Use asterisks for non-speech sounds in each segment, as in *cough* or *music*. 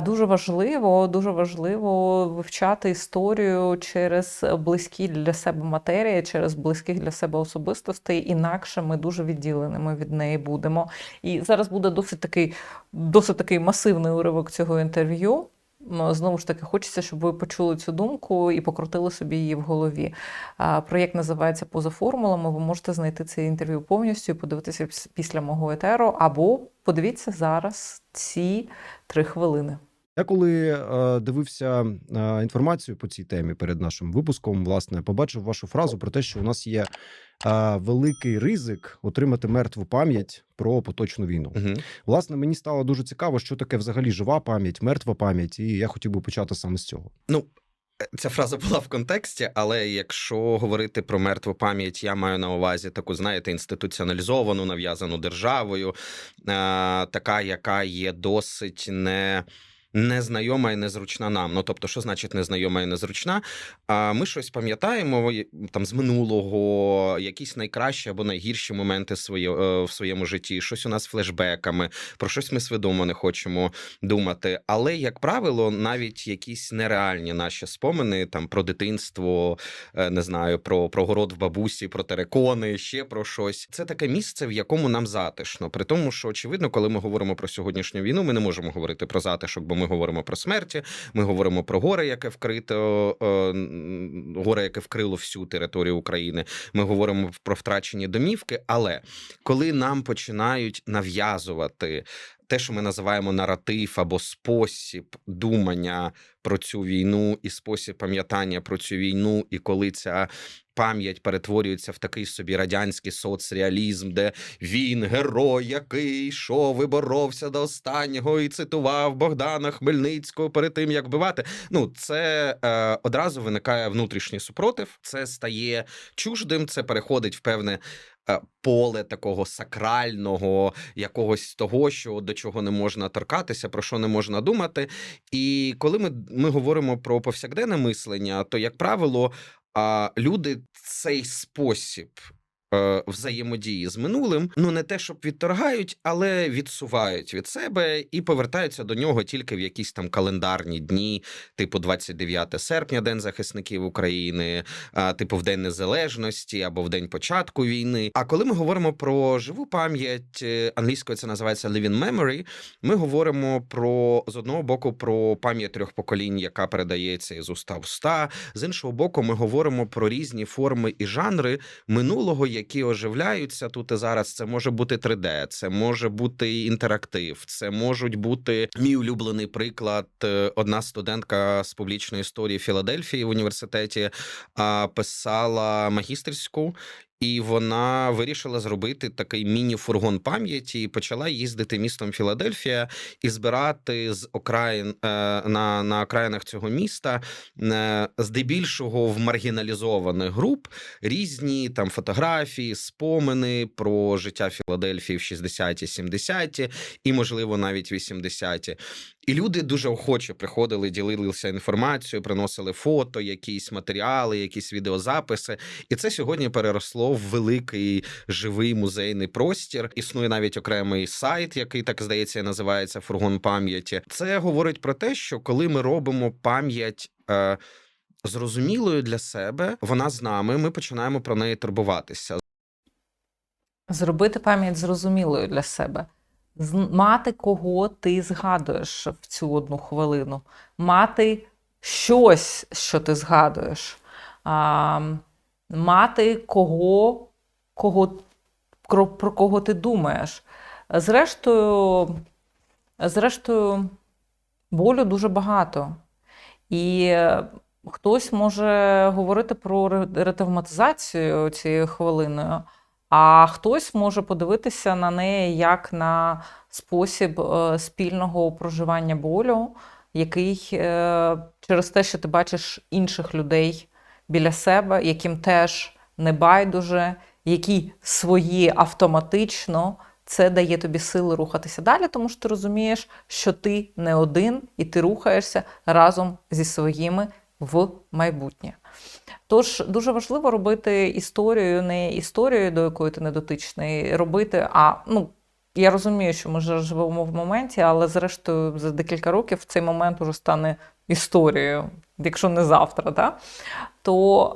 Дуже важливо, дуже важливо вивчати історію через близькі для себе матерії, через близьких для себе особистостей. Інакше ми дуже відділеними від неї будемо. І зараз буде досить такий, досить такий масивний уривок цього інтерв'ю. Ну, Знову ж таки, хочеться, щоб ви почули цю думку і покрутили собі її в голові. Проєкт називається Поза формулами. Ви можете знайти це інтерв'ю повністю і подивитися після мого етеру, або подивіться зараз ці три хвилини. Я коли е, дивився е, інформацію по цій темі перед нашим випуском, власне, побачив вашу фразу про те, що у нас є е, великий ризик отримати мертву пам'ять про поточну війну. Угу. Власне, мені стало дуже цікаво, що таке взагалі жива пам'ять, мертва пам'ять, і я хотів би почати саме з цього. Ну, е, ця фраза *laughs* була в контексті, але якщо говорити про мертву пам'ять, я маю на увазі таку, знаєте, інституціоналізовану, нав'язану державою, е, така, яка є досить не. Незнайома і незручна нам. Ну тобто, що значить незнайома і незручна? А ми щось пам'ятаємо там з минулого, якісь найкращі або найгірші моменти своє, е, в своєму житті, щось у нас флешбеками, про щось ми свідомо не хочемо думати. Але, як правило, навіть якісь нереальні наші спомини там про дитинство, е, не знаю, про, про город в бабусі, про терекони, ще про щось. Це таке місце, в якому нам затишно. При тому, що очевидно, коли ми говоримо про сьогоднішню війну, ми не можемо говорити про затишок, бо ми говоримо про смерті, ми говоримо про горе, яке вкрито е, горе, яке вкрило всю територію України. Ми говоримо про втрачені домівки. Але коли нам починають нав'язувати те, що ми називаємо наратив або спосіб думання про цю війну, і спосіб пам'ятання про цю війну, і коли ця пам'ять перетворюється в такий собі радянський соцреалізм, де він герой, який йшов і боровся до останнього, і цитував Богдана Хмельницького перед тим, як вбивати. Ну, це е, одразу виникає внутрішній супротив, це стає чуждим, це переходить в певне. Е, Поле такого сакрального, якогось того, що до чого не можна торкатися, про що не можна думати. І коли ми, ми говоримо про повсякденне мислення, то як правило, а, люди цей спосіб. Е, Взаємодії з минулим, ну не те, щоб відторгають, але відсувають від себе і повертаються до нього тільки в якісь там календарні дні, типу 29 серпня, День захисників України, типу в День Незалежності або в день початку війни. А коли ми говоримо про живу пам'ять, е, англійською це називається living memory, ми говоримо про з одного боку про пам'ять трьох поколінь, яка передається із уста в уста. З іншого боку, ми говоримо про різні форми і жанри минулого, які оживляються тут і зараз. Це може бути 3D, це може бути інтерактив, це можуть бути мій улюблений приклад. е, Одна студентка з публічної історії Філадельфії в університеті писала магістерську. І вона вирішила зробити такий міні-фургон пам'яті і почала їздити містом Філадельфія і збирати з окраїн е, на, на окраїнах цього міста, е, здебільшого в маргіналізованих груп різні там фотографії, спомини про життя Філадельфії в 60-ті, 70-ті і, можливо, навіть 80-ті. І люди дуже охоче приходили, ділилися інформацією, приносили фото, якісь матеріали, якісь відеозаписи. І це сьогодні переросло в великий живий музейний простір. Існує навіть окремий сайт, який так здається, називається Фургон пам'яті. Це говорить про те, що коли ми робимо пам'ять. Е, Зрозумілою для себе, вона з нами. Ми починаємо про неї турбуватися. Зробити пам'ять зрозумілою для себе. Мати кого ти згадуєш в цю одну хвилину, мати щось, що ти згадуєш, а, мати кого, кого, про, кого ти думаєш. Зрештою, зрештою, болю дуже багато. І е, хтось може говорити про ре- ретравматизацію цією хвилиною, а хтось може подивитися на неї як на спосіб е, спільного проживання болю, який е, через те, що ти бачиш інших людей біля себе, яким теж не байдуже, які свої автоматично. Це дає тобі сили рухатися далі, тому що ти розумієш, що ти не один і ти рухаєшся разом зі своїми в майбутнє. Тож дуже важливо робити історію не історією, до якої ти не дотичний, робити, а ну, я розумію, що ми ж живемо в моменті, але зрештою за декілька років цей момент уже стане історією, якщо не завтра. Да? То е,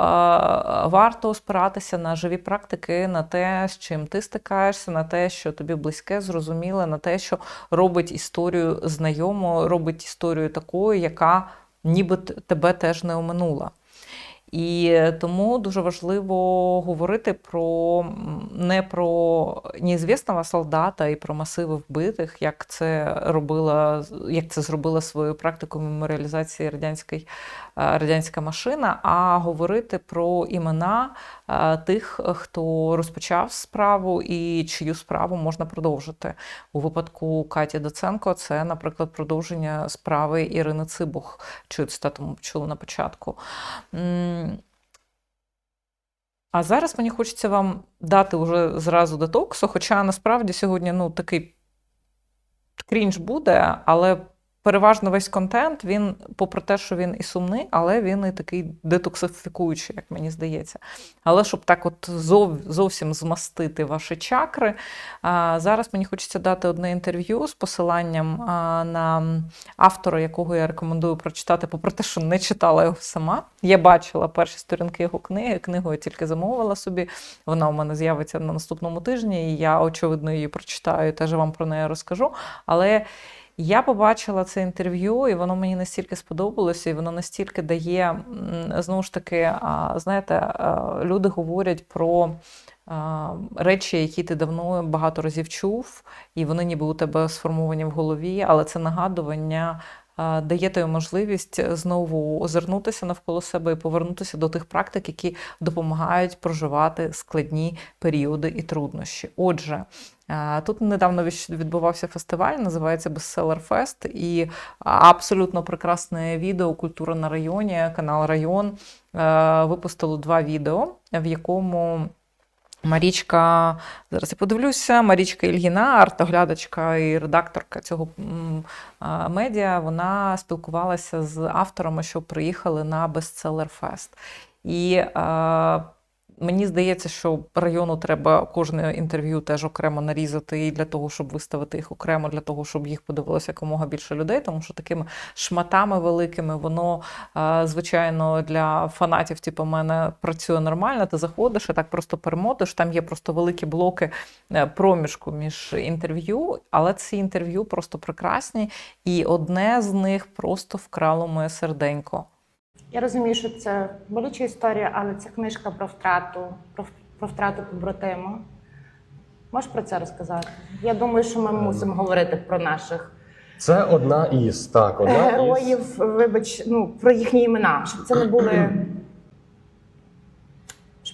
варто спиратися на живі практики, на те, з чим ти стикаєшся, на те, що тобі близьке, зрозуміле, на те, що робить історію знайомою, робить історію такою, яка ніби тебе теж не оминула. І тому дуже важливо говорити про не про неізвісного солдата і про масиви вбитих, як це робила, як це зробила свою практику меморіалізації радянської радянська машина, а говорити про імена е, тих, хто розпочав справу і чию справу можна продовжити. У випадку Каті Доценко це, наприклад, продовження справи Ірини Цибух, чию цитату чули на початку. А зараз мені хочеться вам дати уже зразу детоксу, хоча насправді сьогодні ну, такий крінж буде, але переважно весь контент, він, попри те, що він і сумний, але він і такий детоксифікуючий, як мені здається. Але щоб так от зов, зовсім змастити ваші чакри, а, зараз мені хочеться дати одне інтерв'ю з посиланням а, на автора, якого я рекомендую прочитати, попри те, що не читала його сама. Я бачила перші сторінки його книги. Книгу я тільки замовила собі. Вона у мене з'явиться на наступному тижні, і я, очевидно, її прочитаю і теж вам про неї розкажу. Але я побачила це інтерв'ю, і воно мені настільки сподобалося, і воно настільки дає, знову ж таки, знаєте, люди говорять про речі, які ти давно багато разів чув, і вони ніби у тебе сформовані в голові, але це нагадування. А, Дає тобі можливість знову озирнутися навколо себе і повернутися до тих практик, які допомагають проживати складні періоди і труднощі. Отже, Е, Тут недавно відбувався фестиваль, називається Bestseller Fest, і абсолютно прекрасне відео Культура на районі, канал Район е, випустило два відео, в якому. Марічка, зараз я подивлюся, Марічка Ільгіна, артоглядачка і редакторка цього медіа, вона спілкувалася з авторами, що приїхали на Bestseller Фест. І е, Мені здається, що району треба кожне інтерв'ю теж окремо нарізати і для того, щоб виставити їх окремо, для того, щоб їх подивилося якомога більше людей, тому що такими шматами великими воно, звичайно, для фанатів, типу мене працює нормально. Ти заходиш і так просто перемотиш. Там є просто великі блоки е, проміжку між інтерв'ю, але ці інтерв'ю просто прекрасні, і одне з них просто вкрало моє серденько. Я розумію, що це болюча історія, але це книжка про втрату, про, про втрату побратима. Можеш про це розказати? Я думаю, що ми мусимо говорити про наших Це одна із так, одна із. героїв, вибач, ну про їхні імена, щоб це не були.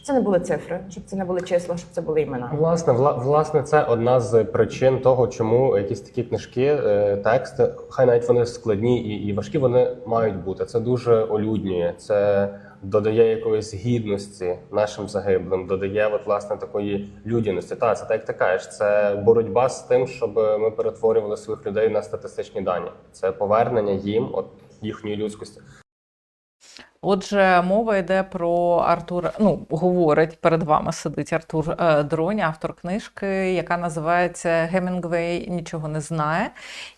Це не були цифри, щоб це не були числа, щоб це були імена. Власне, вла- власне, це одна з причин того, чому якісь такі книжки, е, тексти, хай навіть вони складні і, і важкі, вони мають бути. Це дуже олюднює, це додає якоїсь гідності нашим загиблим, додає от, власне такої людяності. Та це так як ти кажеш, це боротьба з тим, щоб ми перетворювали своїх людей на статистичні дані. Це повернення їм от їхньої людськості. Отже, мова йде про Артура. Ну, говорить перед вами сидить Артур е, Дронь, автор книжки, яка називається Гемінгвей нічого не знає.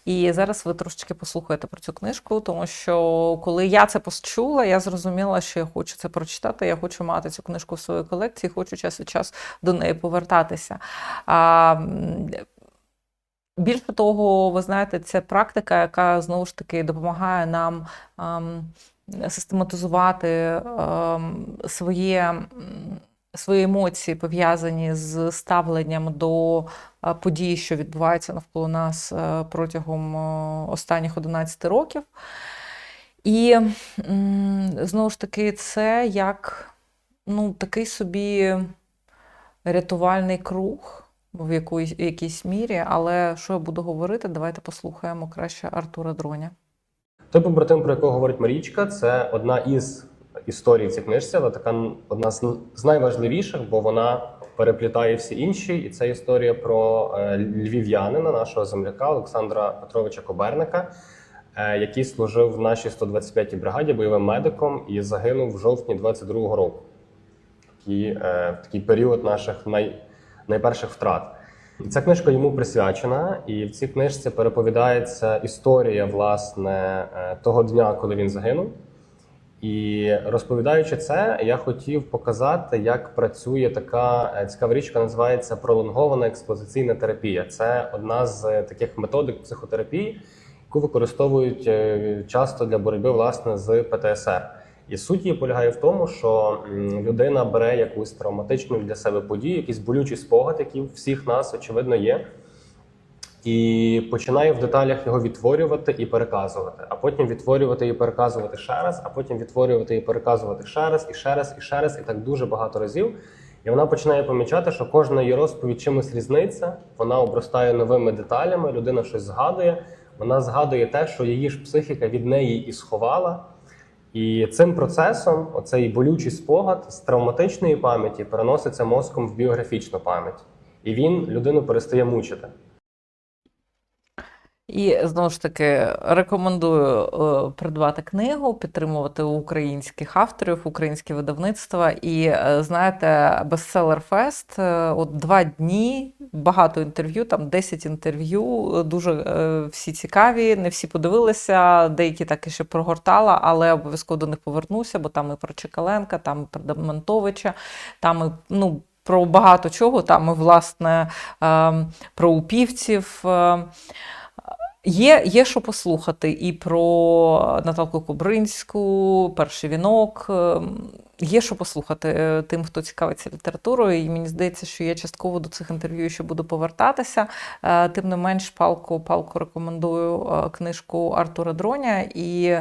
І зараз ви трошечки послухаєте про цю книжку, тому що коли я це почула, я зрозуміла, що я хочу це прочитати. Я хочу мати цю книжку в своїй колекції, хочу час від часу до неї повертатися. А, Більше того, ви знаєте, це практика, яка знову ж таки допомагає нам ем, систематизувати ем, своє, свої емоції, пов'язані з ставленням до е, подій, що відбуваються навколо нас е, протягом е, останніх 11 років. І знову ж таки, це як ну, такий собі рятувальний круг в якійсь мірі. Але що я буду говорити, давайте послухаємо краще Артура Дроня. Той побратим, про якого говорить Марічка, це одна із історій в книжці, але така одна з, найважливіших, бо вона переплітає всі інші. І це історія про е, львів'янина, нашого земляка Олександра Петровича Коберника, е, який служив в нашій 125-й бригаді бойовим медиком і загинув в жовтні 22-го року. Е, такий період наших най, найперших втрат. Ця книжка йому присвячена, і в цій книжці переповідається історія власне е, того дня, коли він загинув. І розповідаючи це, я хотів показати, як працює така е, цікава річ, яка називається пролонгована експозиційна терапія. Це одна з таких методик психотерапії, яку використовують е, часто для боротьби власне з ПТСР. І суть її полягає в тому, що людина бере якусь травматичну для себе подію, якийсь болючий спогад, який у всіх нас очевидно є, і починає в деталях його відтворювати і переказувати, а потім відтворювати і переказувати ще раз, а потім відтворювати і переказувати ще раз, і ще раз, і ще раз, і так дуже багато разів. І вона починає помічати, що кожна її розповідь чимось різниця, вона обростає новими деталями, людина щось згадує, вона згадує те, що її ж психіка від неї і сховала. І цим процесом оцей болючий спогад з травматичної пам'яті переноситься мозком в біографічну пам'ять, і він людину перестає мучити. І знову ж таки рекомендую е, придбати книгу, підтримувати українських авторів, українське видавництва. І е, знаєте, бестселер фест от два дні, багато інтерв'ю, там 10 інтерв'ю, е, дуже е, всі цікаві, не всі подивилися, деякі так і ще прогортала, але обов'язково до них повернуся, бо там і про Чекаленка, там і про Демонтовича, там і ну. Про багато чого, там і власне е, про упівців. Є, є що послухати і про Наталку Кобринську, перший вінок. ем, Є що послухати е, тим, хто цікавиться літературою, і мені здається, що я частково до цих інтерв'ю ще буду повертатися. Е, Тим не менш, палку, палку рекомендую е, книжку Артура Дроня і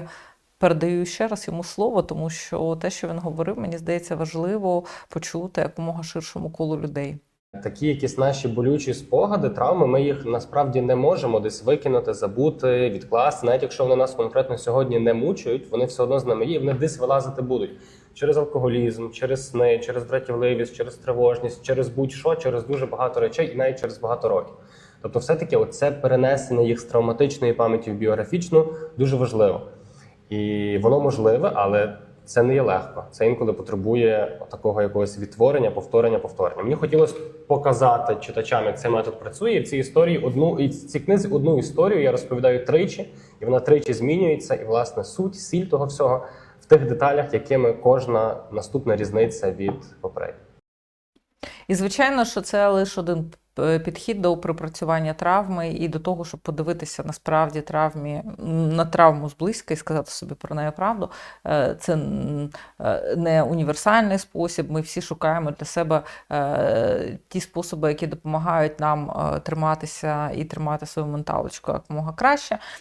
передаю ще раз йому слово, тому що те, що він говорив, мені здається, важливо почути якомога ширшому колу людей. Такі якісь наші болючі спогади, травми, ми їх насправді не можемо десь викинути, забути, відкласти. Навіть якщо вони нас конкретно сьогодні не мучають, вони все одно з нами є, і вони десь вилазити будуть через алкоголізм, через сни, через дратівливість, через тривожність, через будь-що, через дуже багато речей, і навіть через багато років. Тобто, все-таки оце перенесення їх з травматичної пам'яті в біографічну дуже важливо. І воно можливе, але це не є легко. Це інколи потребує такого якогось відтворення, повторення, повторення. Мені хотілося показати читачам, як цей метод працює. І в цій історії одну і в цій книзі одну історію я розповідаю тричі, і вона тричі змінюється. І власне суть, сіль того всього в тих деталях, якими кожна наступна різниця від попередньої. І звичайно, що це лише один підхід до пропрацювання травми і до того, щоб подивитися насправді травмі на травму зблизька і сказати собі про неї правду. Е, Це е, не універсальний спосіб. Ми всі шукаємо для себе е, ті способи, які допомагають нам е, триматися і тримати свою менталочку якомога краще.